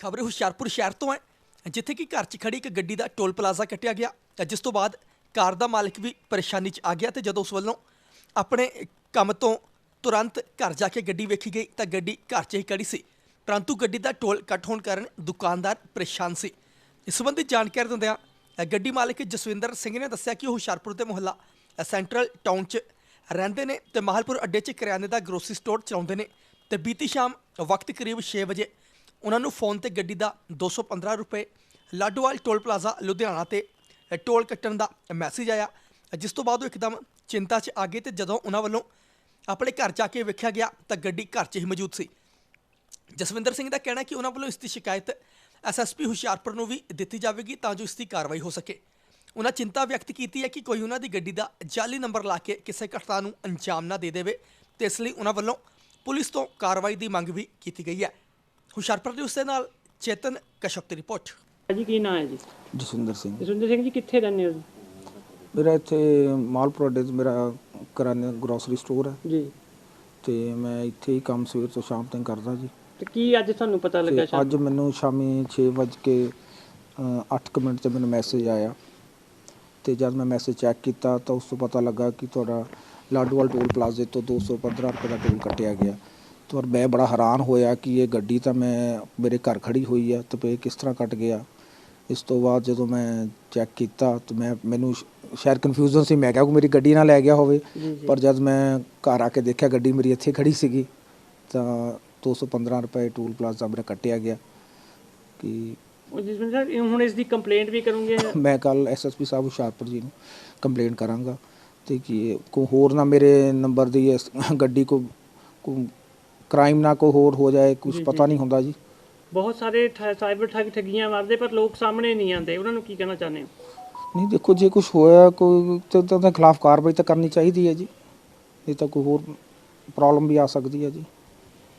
ਖਬਰ ਹੁਸ਼ਿਆਰਪੁਰ ਸ਼ਹਿਰ ਤੋਂ ਹੈ, ਜਿੱਥੇ ਕਿ ਘਰ 'ਚ ਖੜੀ ਇੱਕ ਗੱਡੀ ਦਾ ਟੋਲ ਪਲਾਜ਼ਾ ਕੱਟਿਆ ਗਿਆ। ਜਿਸ ਤੋਂ ਬਾਅਦ ਕਾਰ ਦਾ ਮਾਲਕ ਵੀ ਪਰੇਸ਼ਾਨੀ 'ਚ ਆ ਗਿਆ ਤੇ ਜਦੋਂ ਉਸ ਵੱਲੋਂ ਆਪਣੇ ਕੰਮ ਤੋਂ ਤੁਰੰਤ ਘਰ ਜਾ ਕੇ ਗੱਡੀ ਵੇਖੀ ਗਈ ਤਾਂ ਗੱਡੀ ਘਰ 'ਚ ਹੀ ਖੜੀ ਸੀ। ਪਰੰਤੂ ਗੱਡੀ ਦਾ ਟੋਲ ਕੱਟ ਹੋਣ ਕਾਰਨ ਦੁਕਾਨਦਾਰ ਪਰੇਸ਼ਾਨ ਸੀ। ਇਸ ਸੰਬੰਧੀ ਜਾਣਕਾਰੀ ਦਿੰਦਿਆਂ ਗੱਡੀ ਮਾਲਕ ਜਸਵਿੰਦਰ ਸਿੰਘ ਨੇ ਦੱਸਿਆ ਕਿ ਉਹ ਹੁਸ਼ਿਆਰਪੁਰ ਦੇ ਮੁਹੱਲਾ ਸੈਂਟਰਲ ਟਾਊਨ 'ਚ ਰਹਿੰਦੇ ਨੇ ਤੇ ਮਾਹਲਪੁਰ ਅੱਡੇ 'ਚ ਕਰਿਆਨੇ ਦਾ ਗਰੋਸਰੀ ਸਟੋਰ ਚਲਾਉਂਦੇ ਨੇ ਤੇ ਬੀਤੀ ਸ਼ਾਮ ਵਕਤ ਕਰੀਬ 6 ਵਜੇ ਉਹਨਾਂ ਨੂੰ ਫੋਨ ਤੇ ਗੱਡੀ ਦਾ 215 ਰੁਪਏ, ਲਾਡੋਵਾਲ ਟੋਲ ਪਲਾਜ਼ਾ ਲੁਧਿਆਣਾ ਤੇ ਟੋਲ ਕੱਟਣ ਦਾ ਮੈਸੇਜ ਆਇਆ। ਜਿਸ ਤੋਂ ਬਾਅਦ ਉਹ ਇੱਕਦਮ ਚਿੰਤਾ 'ਚ ਆ ਗਏ ਤੇ ਜਦੋਂ ਉਹਨਾਂ ਵੱਲੋਂ ਆਪਣੇ ਘਰ ਜਾ ਕੇ ਵੇਖਿਆ ਗਿਆ ਤਾਂ ਗੱਡੀ ਘਰ 'ਚ ਹੀ ਮੌਜੂਦ ਸੀ। ਜਸਵਿੰਦਰ ਸਿੰਘ ਦਾ ਕਹਿਣਾ ਕਿ ਉਹਨਾਂ ਵੱਲੋਂ ਇਸ ਦੀ ਸ਼ਿਕਾਇਤ ਐਸਐਸਪੀ ਹੁਸ਼ਿਆਰਪੁਰ ਨੂੰ ਵੀ ਦਿੱਤੀ ਜਾਵੇਗੀ ਤਾਂ ਜੋ ਇਸ ਦੀ ਕਾਰਵਾਈ ਹੋ ਸਕੇ। ਉਹਨਾਂ ਚਿੰਤਾ ਵਿਅਕਤ ਕੀਤੀ ਹੈ ਕਿ ਕੋਈ ਉਹਨਾਂ ਦੀ ਗੱਡੀ ਦਾ ਜਾਅਲੀ ਨੰਬਰ ਲਾ ਕੇ ਕਿਸੇ ਘਟਨਾ ਨੂੰ ਅੰਜਾਮ ਨਾ ਦੇ ਦੇਵੇ, ਤੇ ਇਸ ਲਈ ਉਹਨਾਂ ਵੱਲੋਂ ਪੁਲਿਸ ਤੋਂ ਕਾਰਵਾਈ ਦੀ ਮੰਗ ਵੀ ਕੀਤੀ ਗਈ ਹੈ। ਹੁਸ਼ਿਆਰਪੁਰ ਦੇ ਉਸਦੇ ਨਾਲ ਚੇਤਨ ਕਸ਼ਪ ਦੀ ਰਿਪੋਰਟ। ਜੀ ਕੀ ਨਾਂ ਹੈ ਜੀ? ਜਸਵਿੰਦਰ ਸਿੰਘ। ਜਸਵਿੰਦਰ ਸਿੰਘ ਜੀ ਕਿੱਥੇ ਰਹਿੰਦੇ ਹੋ ਮੇਰਾ ਇੱਥੇ ਮਾਲਪੁਰ ਅੱਡੇ 'ਤੇ ਮੇਰਾ ਕਰਿਆਨੇ ਗਰੋਸਰੀ ਸਟੋਰ ਹੈ। ਜੀ। ਤੇ ਮੈਂ ਇੱਥੇ ਹੀ ਕੰਮ ਸਵੇਰ ਤੋਂ ਸ਼ਾਮ ਤੱਕ ਕਰਦਾ ਜੀ। ਤੇ ਕੀ ਅੱਜ ਤੁਹਾਨੂੰ ਪਤਾ ਲੱਗਾ ਸ਼ਾਮ ਅੱਜ ਮੈਨੂੰ ਸ਼ਾਮੀ 6:08 ਮਿੰਟ ਤੇ ਮੈਨੂੰ ਮੈਸੇਜ ਆਇਆ। ਤੇ ਜਦ ਮੈਂ ਮੈਸੇਜ ਚੈੱਕ ਕੀਤਾ ਤਾਂ ਉਸ ਤੋਂ ਪਤਾ ਲੱਗਾ ਕਿ ਤੁਹਾਡਾ ਲਾਡੋਵਾਲ ਟੋਲ ਪਲਾਜ਼ੇ ਤੋਂ 215 ਰੁਪਏ ਦਾ ਟੋਲ ਕੱਟਿਆ ਗਿਆ। ਤੇ ਮੈਂ ਬੜਾ ਹੈਰਾਨ ਹੋਇਆ ਕਿ ਇਹ ਗੱਡੀ ਤਾਂ ਮੈਂ ਮੇਰੇ ਘਰ ਖੜੀ ਹੋਈ ਹੈ ਤੇ ਪੇ ਕਿਸ ਤਰ੍ਹਾਂ ਕੱਟ ਗਿਆ। ਇਸ ਤੋਂ ਬਾਅਦ ਜਦੋਂ ਮੈਂ ਚੈੱਕ ਕੀਤਾ ਤਾਂ ਮੈਂ ਮੈਨੂੰ ਸ਼ਾਇਦ ਕਨਫਿਊਜ਼ਨ ਸੀ ਮੈਂ ਕਿਹਾ ਕਿ ਮੇਰੀ ਗੱਡੀ ਨਾਲ ਲੈ ਗਿਆ ਹੋਵੇ। ਪਰ ਜਦ ਮੈਂ ਘਰ ਆ ਕੇ ਦੇਖਿਆ ਗੱਡੀ ਮੇਰੀ ਇੱਥੇ ਖੜੀ ਸੀਗੀ ਤਾਂ 215 ਰੁਪਏ ਟੂਲ ਪਲਾਜ਼ਾ ਮੇਰਾ ਕੱਟਿਆ ਗਿਆ ਕਿ ਉਹ ਜਸਵਿੰਦਰ ਸਾਹਿਬ ਇਹ ਹੁਣ ਇਸ ਦੀ ਕੰਪਲੇਂਟ ਵੀ ਕਰੋਗੇ? ਮੈਂ ਕੱਲ ਐਸਐਸਪੀ ਸਾਹਿਬ ਹੁਸ਼ਿਆਰਪੁਰ ਜੀ ਨੂੰ ਕੰਪਲੇਂਟ ਕਰਾਂਗਾ ਤੇ ਕਿ ਕੋ ਹੋਰ ਨਾ ਮੇਰੇ ਨੰਬਰ ਦੀ ਇਸ ਗੱਡੀ ਕੋ ਕ੍ਰਾਈਮ ਨਾ ਕੋ ਹੋਰ ਹੋ ਜਾਏ ਕੁਝ ਜੀ, ਪਤਾ ਜੀ। ਨਹੀਂ ਹੁੰਦਾ ਜੀ। ਬਹੁਤ ਸਾਰੇ ਠ- ਸਾਈਬਰ ਠੱਗ ਠੱਗੀਆਂ ਮਾਰਦੇ ਪਰ ਲੋਕ ਸਾਹਮਣੇ ਨਹੀਂ ਆਉਂਦੇ। ਉਹਨਾਂ ਨੂੰ ਕੀ ਕਹਿਣਾ ਚਾਹੁੰਦੇ ਹੋ? ਨਹੀਂ ਦੇਖੋ ਜੇ ਕੁਝ ਹੋਇਆ ਕੋਈ ਤੇ ਤਾਂ ਉਹਦੇ ਖਿਲਾਫ ਕਾਰਵਾਈ ਤਾਂ ਕਰਨੀ ਚਾਹੀਦੀ ਹੈ ਜੀ। ਨਹੀਂ ਤਾਂ ਕੋਈ ਹੋਰ ਪ੍ਰੋਬਲਮ ਵੀ ਆ ਸਕਦੀ ਹੈ ਜੀ।